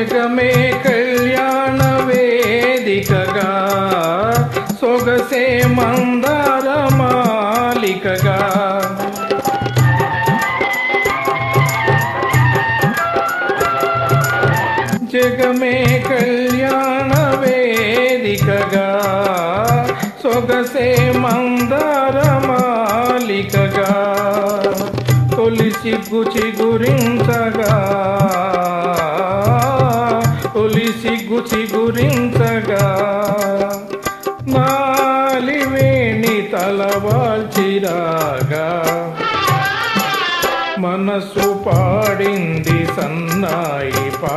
జగమే కళ్యాణ వేదికగా సొగసే మందార మాలికగా జగమే కళ్యాణ వేదికగా సొగసే మందార మాలికగా తొలి సిగ్గు చిగురించగా చిగురించగా మాలివేణి తలవాల్చిరాగా మనసు పాడింది సన్నాయి పా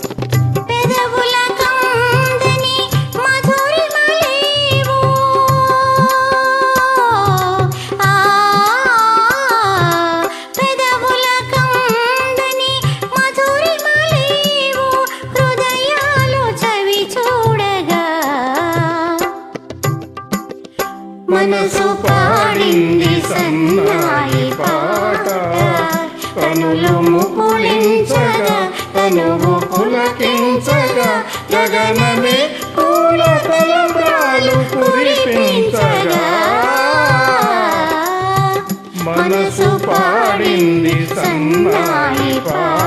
మనసు పాడింది సన్నాయి పాట. తనులు ముకుళించగా కనువు పులకించగా గగనమే పూల తలంబ్రాలు కురిపించగా. మనసు పాడింది సన్నాయి పాట.